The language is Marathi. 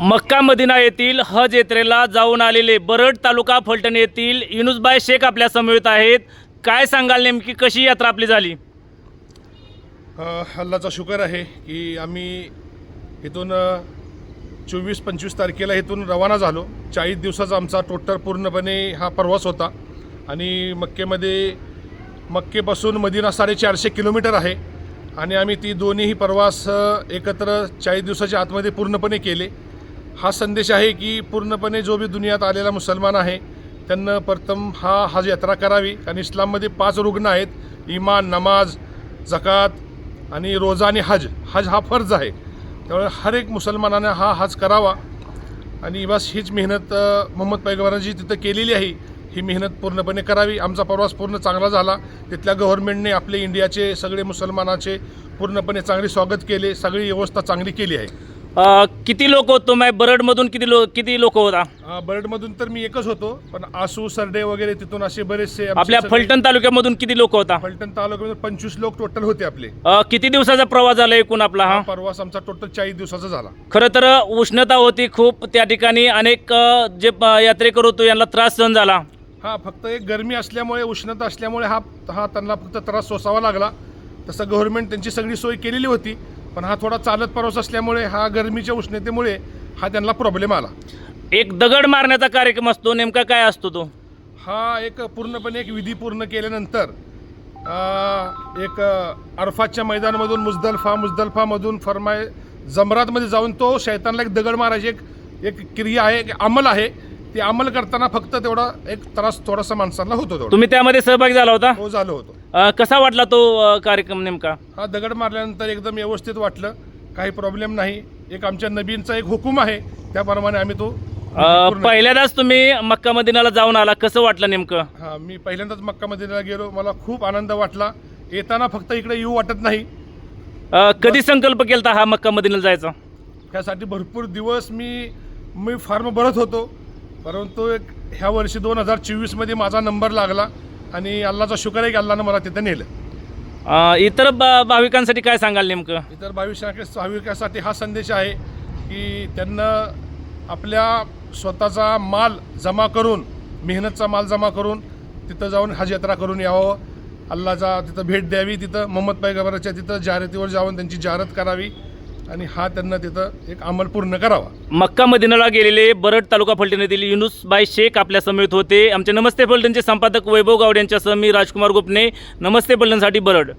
मक्का मदिना येथील हज यात्रेला जाऊन आलेले बरड तालुका फलटण येथील युनुसबाई शेख आपल्या समवेत आहेत. काय सांगाल नेमकी? कशी यात्रा आपली झाली? हल्लाचा अल्लाचा शुकर आहे की आम्ही इथून चोवीस पंचवीस तारखेला इथून रवाना झालो. चाळीस दिवसाचा आमचा टोटल पूर्णपणे हा प्रवास होता. आणि मक्केमध्ये मक्केपासून मदिना साडेचारशे किलोमीटर आहे. आणि आम्ही ती दोन्हीही प्रवास एकत्र चाळीस दिवसाच्या आतमध्ये पूर्णपणे केले. हा संदेश आहे की पूर्णपणे जो बी दुनियात आलेला मुसलमान आहे त्यांना प्रथम हा हज यात्रा करावी. कारण इस्लाममध्ये पाच रुग्ण आहेत. इमान नमाज जकात आणि रोजा आणि हज. हज हा फर्ज आहे. त्यामुळे हर एक मुसलमानानं हा हज करावा. आणि बस हीच मेहनत मोहम्मद पैगंबरांची तिथं केलेली आहे. ही मेहनत पूर्णपणे करावी. आमचा प्रवास पूर्ण चांगला झाला. तिथल्या गव्हर्नमेंटने आपले इंडियाचे सगळे मुसलमानाचे पूर्णपणे चांगले स्वागत केले. सगळी व्यवस्था चांगली केली आहे. अ, किती लोक होतो? माय बरडमधून किती लोक किती लोक होता? अ, बर्डमधून तर मी एकच होतो पण आसू सरडे वगैरे तिथून असे बरेचसे आमचे आपल्या सगळे- फलटण तालुक्यामधून किती लोक होता? फलटण तालुक्यामध्ये पंचवीस लोक टोटल होते आपले. अ, किती दिवसाचा प्रवास झाला एकूण आपला हा? परवास आमचा टोटल चाळीस दिवसाचा झाला. खरं तर उष्णता होती खूप त्या ठिकाणी. अनेक अ, जे अ, यात्रेकरू होतो यांना त्रास सहन झाला. हा फक्त एक गरमी असल्यामुळे उष्णता असल्यामुळे हा हा त्यांना फक्त त्रास सोसावा लागला. तसं गव्हर्नमेंट त्यांची सगळी सोय केलेली होती. पण हा थोडा चालत प्रवास असल्यामुळे हा गरमीच्या उष्णतेमुळे हा त्यांना प्रॉब्लेम आला. एक दगड मारण्याचा कार्यक्रम असतो नेमका काय असतो तो? हा एक पूर्णपणे एक विधी पूर्ण केल्यानंतर एक अरफातच्या मैदानामधून मुजदल्फा मुजदल्फामधून फरमाय जमरातमध्ये जाऊन तो शैतानला एक दगड मारायची एक एक क्रिया आहे एक अंमल आहे. ते अंमल करताना फक्त तेवढा एक त्रास थोडासा माणसांना होतो तेवढा. तुम्ही त्यामध्ये सहभागी झाला होता? हो झालं होतं. अ, कसा वाटला तो अ, कार्यक्रम नेमका? हा दगड मारल्यानंतर एकदम व्यवस्थित वाटलं. काही प्रॉब्लेम नाही. एक आमच्या नबींचा एक हुकूम आहे. त्याप्रमाणे आम्ही तो अ, पूर्ण- पहिल्यांदाच तुम्ही मक्का मदिनाला जाऊन आला. कसं वाटलं नेमकं? हा मी पहिल्यांदाच मक्का मदिनाला गेलो. मला खूप आनंद वाटला. येताना फक्त इकडे येऊ वाटत नाही. अ, कधी संकल्प केलता हा मक्का मदिनाला जायचा? त्यासाठी भरपूर दिवस मी मी फॉर्म भरत होतो. परंतु एक ह्या वर्षी दोन हजार चोवीसमध्ये माझा नंबर लागला. आणि अल्लाचा शुक्र आहे की अल्लानं मला तिथं नेलं. अ, इतर ब- भाविकांसाठी काय सांगाल नेमकं? इतर भाविकांसाठी भाविकासाठी हा संदेश आहे की त्यांना आपल्या स्वतःचा माल जमा करून मेहनतचा माल जमा करून तिथं जाऊन हज यात्रा करून यावं. अल्लाचा तिथं भेट द्यावी तिथं मोहम्मद पैगंबराच्या तिथं जाहिरातीवर जाऊन त्यांची जाहिरात करावी. आणि हा त्यांना तिथं एक अंमल पूर्ण करावा. मक्का मदिनाला गेलेले बरड तालुका फलटण येथील युनुसबाई शेख आपल्या समेत होते. आमचे नमस्ते फलटणचे संपादक वैभव गावड यांच्यासह मी राजकुमार गुपने. नमस्ते फलटणसाठी बरड.